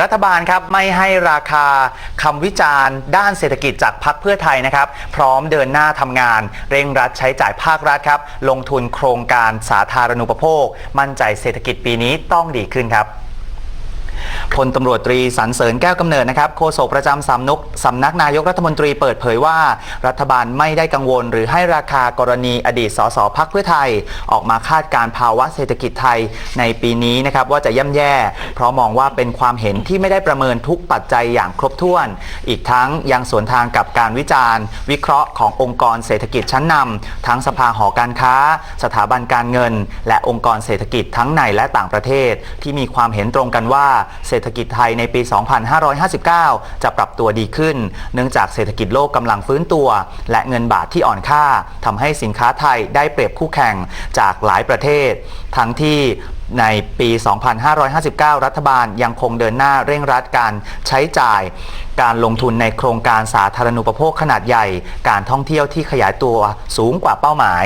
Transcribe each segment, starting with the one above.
รัฐบาลครับไม่ให้ราคาคำวิจารณ์ ด้านเศรษฐกิจจากพักเพื่อไทยนะครับ พร้อมเดินหน้าทำงาน เร่งรัดใช้จ่ายภาครัฐครับ ลงทุนโครงการสาธารณูปโภค มั่นใจเศรษฐกิจปีนี้ต้องดีขึ้นครับ พลตำรวจตรีสรรเสริญแก้วกำเนิดนะครับโฆษกประจำสำนักสำนักนายกรัฐมนตรีเปิดเผยว่า รัฐบาลไม่ได้กังวล หรือให้ราคากรณีอดีตสสพักเพื่อไทย ออกมาคาดการณ์ภาวะเศรษฐกิจไทยในปีนี้นะครับว่าจะย่ำแย่ เพราะมองว่าเป็นความเห็นที่ไม่ได้ประเมินทุกปัจจัยอย่างครบถ้วน อีกทั้งยังสวนทางกับการวิจารณ์ วิเคราะห์ขององค์กรเศรษฐกิจชั้นนำทั้งสภาหอการค้า สถาบันการเงิน และองค์กรเศรษฐกิจทั้งในและต่างประเทศ ที่มีความเห็นตรงกันว่าเศรษศรษฐกิจไทยในปี 2559 จะปรับตัวดีขึ้น เนื่องจากเศรษฐกิจโลกกำลังฟื้นตัว และเงินบาทที่อ่อนค่าทำให้สินค้าไทยได้เปรียบคู่แข่งจากหลายประเทศ ทั้งที่ในปี 2559 รัฐบาลยังคงเดินหน้าเร่งรัดการใช้จ่าย การลงทุนในโครงการสาธารณูปโภคขนาดใหญ่ การท่องเที่ยวที่ขยายตัวสูงกว่าเป้าหมาย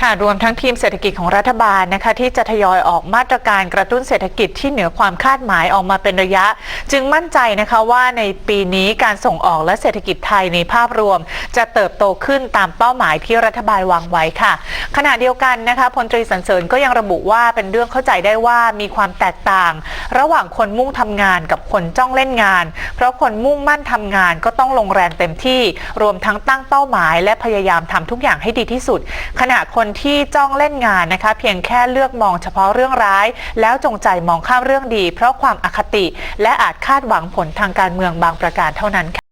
ค่ะรวมทั้งทีมเศรษฐกิจของรัฐบาลนะคะที่จะทยอยออกมาตรการกระตุ้นเศรษฐกิจที่เหนือความคาดหมายออกมาเป็นระยะ จึงมั่นใจนะคะว่าในปีนี้การส่งออกและเศรษฐกิจไทยในภาพรวม จะเติบโตขึ้นตามเป้าหมายที่รัฐบาลวางไว้ค่ะ ขณะเดียวกันนะคะพลตรีสันเสริญก็ยังระบุว่าเป็นเรื่องเข้าใจได้ว่ามีความแตกต่าง ระหว่างคนมุ่งทำงานกับคนจ้องเล่นงาน เพราะคนมุ่งมั่นทำงานก็ต้องลงแรงเต็มที่ รวมทั้งตั้งเป้าหมาย และพยายามทำทุกอย่างให้ดีที่สุด ขณะคนที่จ้องเล่นงานนะคะ เพียงแค่เลือกมองเฉพาะเรื่องร้าย แล้วจงใจมองข้ามเรื่องดี เพราะความอคติ และอาจคาดหวังผลทางการเมืองบางประการเท่านั้นค่ะ